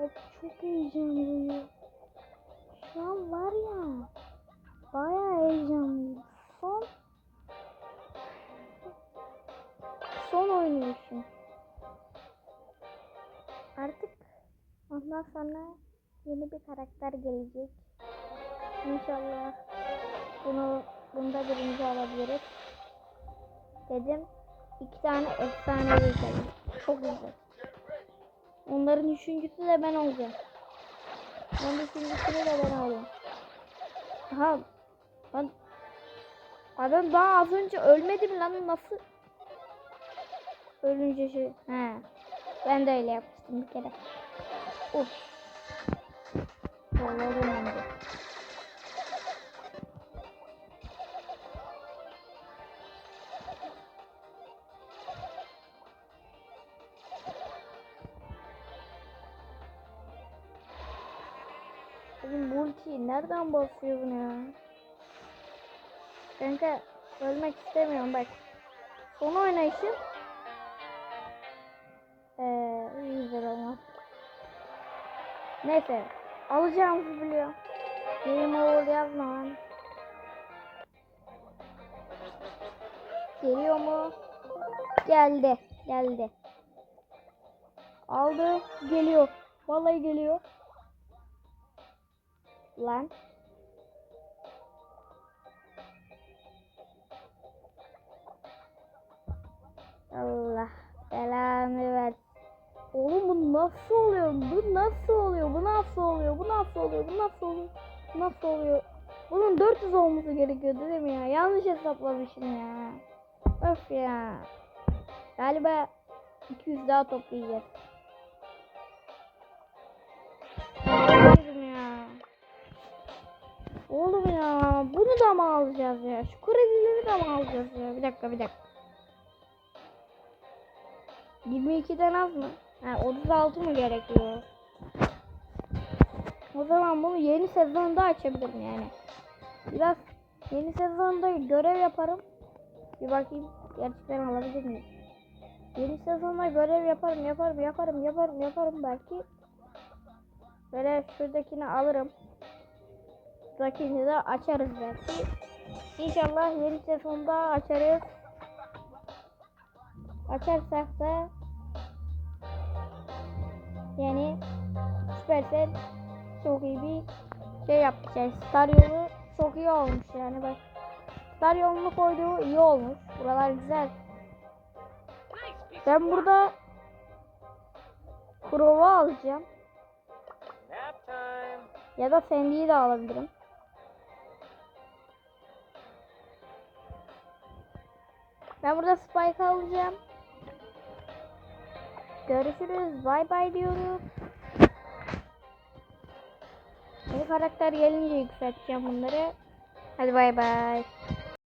Abi çok heyecanlıyım. Şu an var ya. Bayağı heyecanlıyım. Son son oynayışım. Artık ondan sonra yeni bir karakter gelecek. İnşallah bunu bunda birinci alabiliriz. Dedim iki tane efsane gezelim. Çok güzel. Onların üçüncüsü de ben olacağım. Onun üçüncüsünü de ben alacağım. Aha. Lan. Adam daha az önce ölmedi mi lan nasıl? Ölünce şey. He. Ben de öyle yapmıştım bir kere. Uf. Zorladım ben de. Benim multi nereden basıyor bunu ya? Kanka ölmek istemiyorum bak. Son oynayışım. Ee, güzel olmaz. Neyse. Alacağımızı biliyorum. Game over yazma lan. Geliyor mu? Geldi. Geldi. Aldı. Geliyor. Vallahi geliyor. Lan. Allah belanı ver. Oğlum bu nasıl oluyor? Bu nasıl oluyor? Bu nasıl oluyor? Bu nasıl oluyor? Bu nasıl oluyor? Bu nasıl oluyor? Bunun 400 olması gerekiyordu değil mi ya? Yanlış hesaplamışım ya. Öf ya. Galiba 200 daha toplayacağız. Da mı alacağız ya? Şu kredileri de mi alacağız ya? Bir dakika bir dakika. 22'den az mı? Ha 36 mı gerekiyor? O zaman bunu yeni sezonda açabilirim yani. Biraz yeni sezonda görev yaparım. Bir bakayım gerçekten alabilir miyim? Yeni sezonda görev yaparım, yaparım, yaparım, yaparım, yaparım belki. Böyle şuradakini alırım. Şuradakini de açarız belki. İnşallah yeni sezonda açarız. Açarsak da yani Supercell çok iyi bir şey yapmış. Yani Star yolu çok iyi olmuş yani bak. Star yolunu koyduğu iyi olmuş. Buralar güzel. Ben burada Crow'u alacağım. Ya da Sandy'yi de alabilirim. Ben burada Spike alacağım. Görüşürüz. Bay bay diyorum. Yeni karakter gelince yükselteceğim bunları. Hadi bay bay.